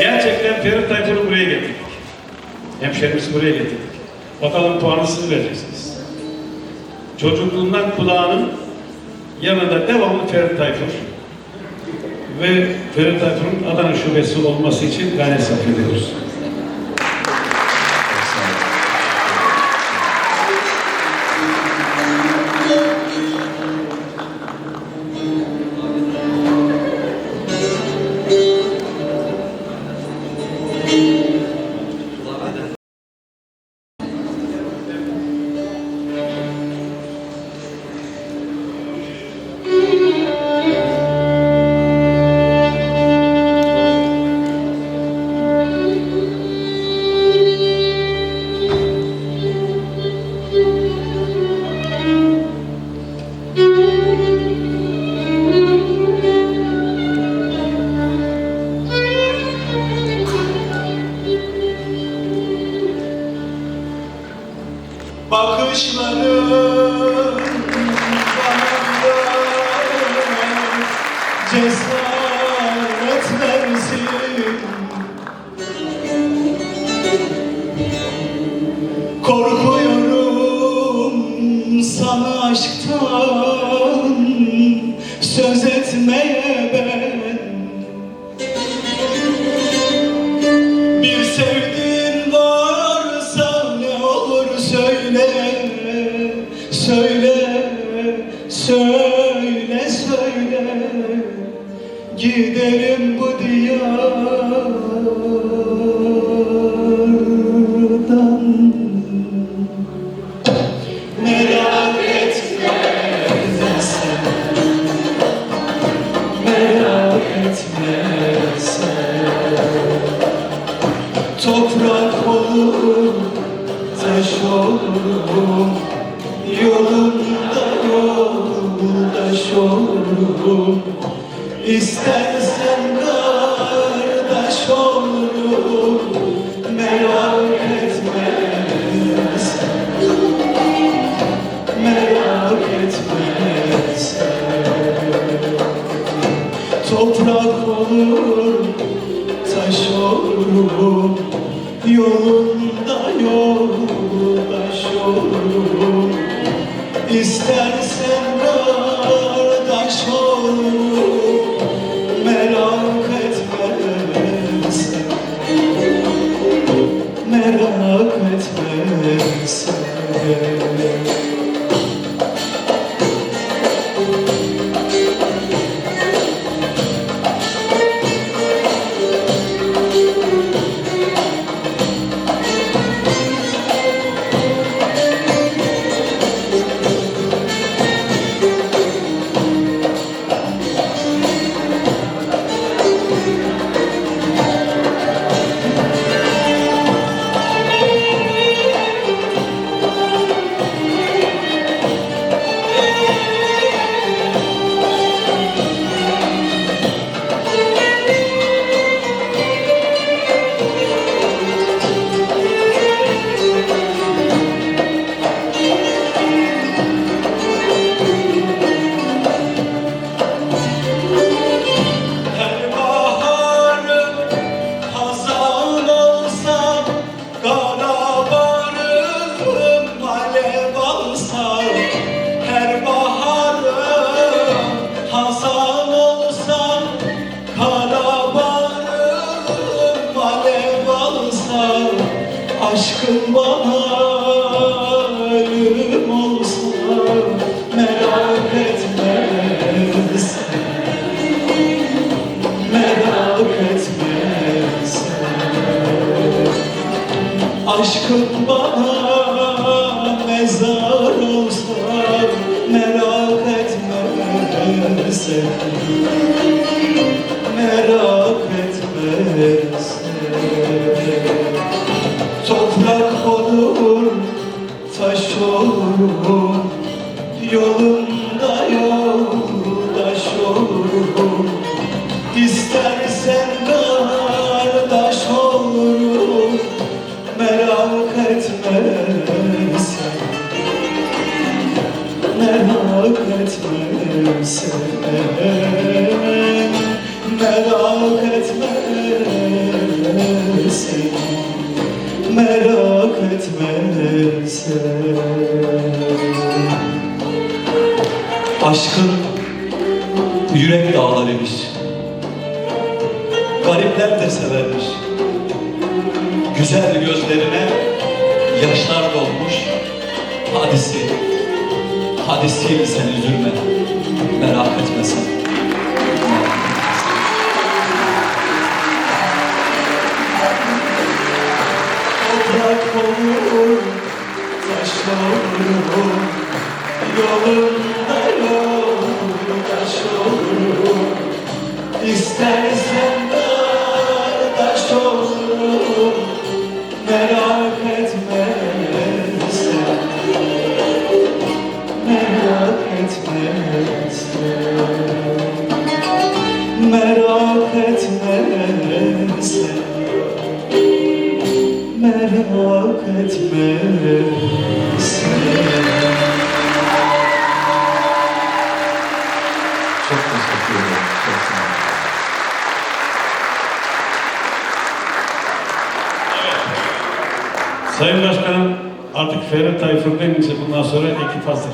Gerçekten Ferit Tayfur'u buraya getirdik. Hemşerimizi buraya getirdik. Bakalım puanı siz vereceksiniz. Çocukluğundan kulağının yanında devamlı Ferit Tayfur. Ve Ferit Tayfur'un Adana şubesi olması için gayret sarf ediyoruz. Cesaret Korkuyorum sana aşktan söz etmeye ben. Bir sevdiğin varsa ne olur söyle Söyle, söyle, Giderim bu diyardan. Merak etme. Sen Merak etme sen. Toprak olur, taş olurum Yolunda yoldaş olurum İstersen kardeş olurum Merak etme. Sen Merak etme sen. Toprak olur, taş olurum Yolunda yoldaş olurum. İstersen kardeş olurum Aşkın bana ölüm olsa Merak etme. Sen merak etme. Sen Aşkın bana mezar olsa merak etme Yolunda Ege'nin dağları imiş. Garipler de severmiş. Güzel gözlerine yaşlar dolmuş. Hadisi, hadisiyle sen üzülme, merak etme sen. Toprak olur, taşlar olur, yolunda yol, taş olur. İstersen kardeş olurum, merak etme sen. Merak etme sen. Merak etme sen. Merak etme sen. Çok teşekkür ederim. Sayın Başkanım artık Ferhat Tayfur denince bundan sonra ekip hazır.